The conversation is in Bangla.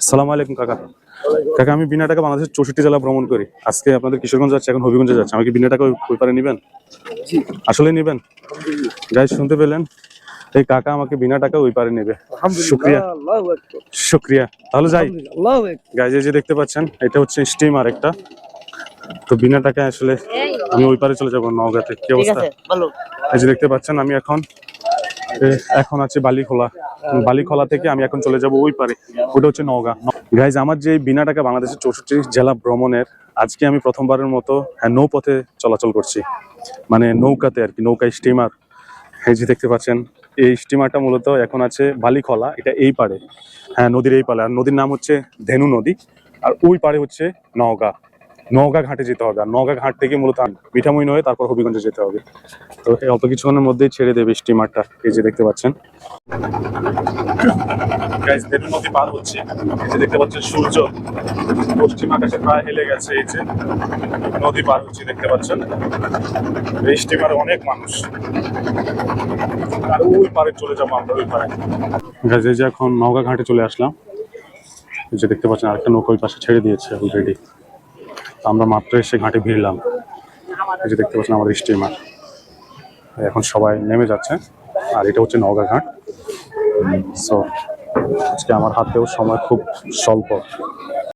সালাম আলাইকুম কাকা। কাকা আমি বিনা টাকা বাংলাদেশের চৌষট্টি জেলা ভ্রমণ করি। আজকে আপনাদের কিশোরগঞ্জ যাচ্ছে এখন হবিগঞ্জে যাচ্ছে। আমাকে বিনা টাকা ওই- পারে নিবেন? আসলে নিবেন? গাই শুনতে পেলেন। এই কাকা আমাকে বিনা টাকা ওই পারে নেবে। শুক্রিয়া। শুক্রিয়া। তাহলে যাই। গাইজে যে দেখতে পাচ্ছেন এটা হচ্ছে স্টিমার একটা তো বিনা টাকায় আসলে আমি ওই পারে চলে যাব নওগাঁতে। কি অবস্থা? এই যে দেখতে পাচ্ছেন আমি এখন এখন আছে বালিখোলা। বালিখোলা থেকে আমি এখন চলে যাব ওই পারে। ওটা হচ্ছে নওগাঁ। গাইজ আমার যে বিনা টাকা বাংলাদেশের চৌষট্টি জেলা ভ্রমণের, আজকে আমি প্রথমবারের মতো হ্যাঁ নৌপথে চলাচল করছি। মানে নৌকাতে আর কি, নৌকা স্টিমার এই যে দেখতে পাচ্ছেন, এই স্টিমারটা মূলত এখন আছে বালিখলা, এটা এই পারে। হ্যাঁ নদীর এই পারে। আর নদীর নাম হচ্ছে ধেনু নদী। আর ওই পারে হচ্ছে নওগাঁ। নওগাঁ ঘাটে যেতে হবে। আর নওগাঁ ঘাট থেকে মূলত মিঠামইন হয়ে তারপর হবিগঞ্জে যেতে হবে। তো অল্প কিছুক্ষণের মধ্যেই ছেড়ে দেবে স্টিমারটা, এই যে দেখতে পাচ্ছেন। নদী পার হচ্ছে। দেখতে পাচ্ছেন সূর্য। প্রায় হেলে গেছে, এই যে নদী পার হচ্ছে, দেখতে পাচ্ছেন। এই স্টিমারে অনেক মানুষ। আর ওই পারে চলে ওই এই যে এখন নওগাঁ ঘাটে চলে আসলাম। এই যে দেখতে পাচ্ছেন, আরেকটা নৌকা ওই পাশে ছেড়ে দিয়েছে অলরেডি আমরা মাত্র এসে ঘাটে ভিড়লাম। এই যে দেখতে পাচ্ছেন আমাদের স্টিমার এখন সবাই নেমে যাচ্ছে, আর এটা হচ্ছে নওগাঁ ঘাট। সো আজকে আমার হাতেও সময় খুব স্বল্প।